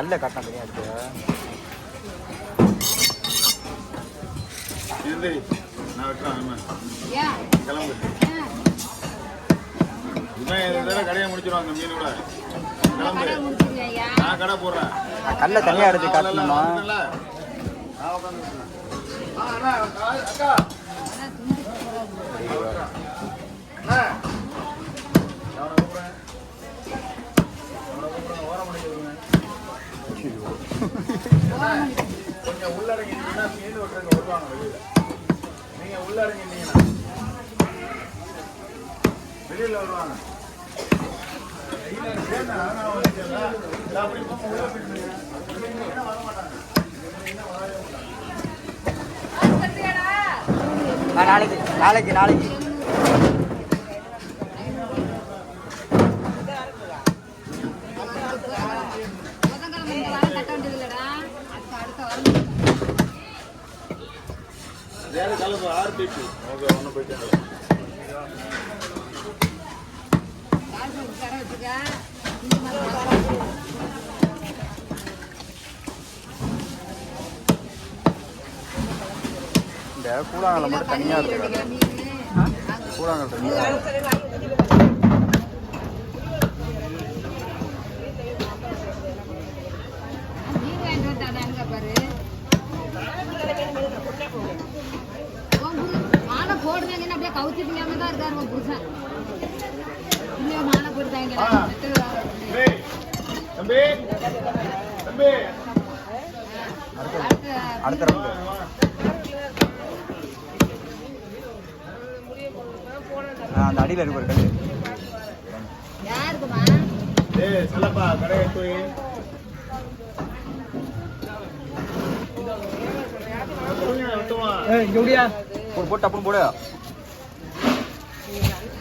கல்ல காட்டினா இவன். ஏன் கிளம்பு? இவன் கடையை மீனோட கிளம்பு கடை முடிச்சிருவேன்யா. நான் கடை போடுறேன் கல்ல தனியா எடுத்து காட்டணுமா நான் உட்காந்து அக்கா கொஞ்சம் உள்ளடங்கிட்டீங்கன்னா மீன் வெட்டுறவங்க வருவாங்க வெளியில. நீங்க உள்ளடங்கிட்டீங்கன்னா வெளியில் வருவாங்க. நான் அப்படி போக உள்ள போயிட்டு வர மாட்டாங்க நாளைக்கு நாளைக்கு நாளைக்கு. வேற கலப்பு ஆர்பிபி ஓகே ஒன்று போயிட்டு. இந்த. இந்த கூழாங்கல்ல மட்டும் தனியா பன்னீர் இருக்கு. கூழாங்கல் தனியா அப்படியே கவுத்தி பிள்ளையாம தான் இருக்காரு உன் புருஷன். இல்லையோ மாலை போட்டுட்டாங்க தம்பி. தம்பி. அடுத்த அடுத்த ரவுண்டு அந்த அடியில் இருக்கு ஒரு கல் யாருக்குமா? ஏய் செல்லப்பா கடையை போய். வெட்டுவான் போடு போட்டு அப்புறம் போடு. 嗯